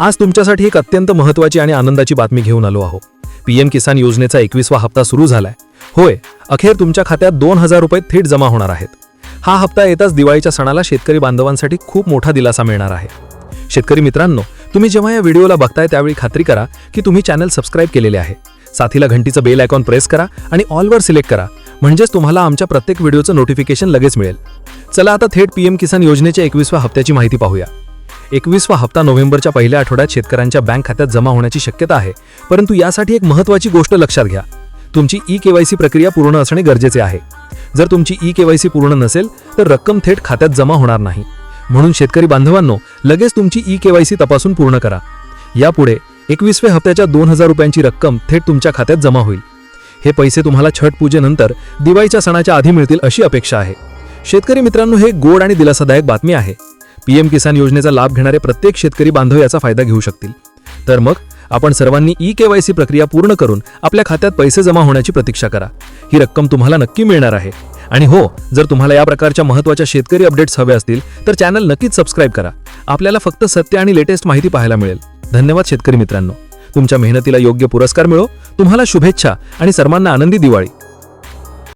आज तुमच्यासाठी एक अत्यंत महत्त्वाची आणि आनंदाची बातमी घेऊन आलो आहो. पीएम किसान योजनेचा एकवीसवा हप्ता सुरू झालाय. होय अखेर तुमच्या खात्यात दोन हजार रुपये थेट जमा होणार आहेत. हा हप्ता येताच दिवाळीच्या सणाला शेतकरी बांधवांसाठी खूप मोठा दिलासा मिळणार आहे. शेतकरी मित्रांनो तुम्ही जेव्हा या व्हिडिओला बघताय त्यावेळी खात्री करा की तुम्ही चॅनल सबस्क्राईब केलेले आहे. साथीला घंटीचं बेल आयकॉन प्रेस करा आणि ऑलवर सिलेक्ट करा. म्हणजेच तुम्हाला आमच्या प्रत्येक व्हिडिओचं नोटिफिकेशन लगेच मिळेल. चला आता थेट पीएम किसान योजनेच्या एकवीसव्या हप्त्याची माहिती पाहूया. एकवीसवा हप्ता नोव्हेंबरच्या पहिल्या आठवड्यात शेतकऱ्यांच्या बँक खात्यात जमा होण्याची शक्यता आहे. परंतु यासाठी एक महत्त्वाची गोष्ट लक्षात घ्या. तुमची ई केवायसी प्रक्रिया पूर्ण असणे गरजेचे आहे. जर तुमची ई केवायसी पूर्ण नसेल तर रक्कम थेट खात्यात जमा होणार नाही. म्हणून शेतकरी बांधवांनो लगेच तुमची ई केवायसी तपासून पूर्ण करा. यापुढे एकवीसव्या हप्त्याच्या दोन हजार रुपयांची रक्कम थेट तुमच्या खात्यात जमा होईल. हे पैसे तुम्हाला छठ पूजेनंतर दिवाळीच्या सणाच्या आधी मिळतील अशी अपेक्षा आहे. शेतकरी मित्रांनो हे गोड आणि दिलासादायक बातमी आहे. पीएम किसान योजनेचा लाभ घेणारे प्रत्येक शेतकरी बांधव याचा फायदा घेऊ शकतील. तर मग आपण सर्वांनी ई केवायसी प्रक्रिया पूर्ण करून आपल्या खात्यात पैसे जमा होण्याची प्रतीक्षा करा. ही रक्कम तुम्हाला नक्की मिळणार आहे. आणि हो जर तुम्हाला या प्रकारच्या महत्त्वाच्या शेतकरी अपडेट्स हवे असतील तर चॅनल नक्कीच सबस्क्राईब करा. आपल्याला फक्त सत्य आणि लेटेस्ट माहिती पाहायला मिळेल. धन्यवाद शेतकरी मित्रांनो. तुमच्या मेहनतीला योग्य पुरस्कार मिळो. तुम्हाला शुभेच्छा आणि सर्वांना आनंदी दिवाळी.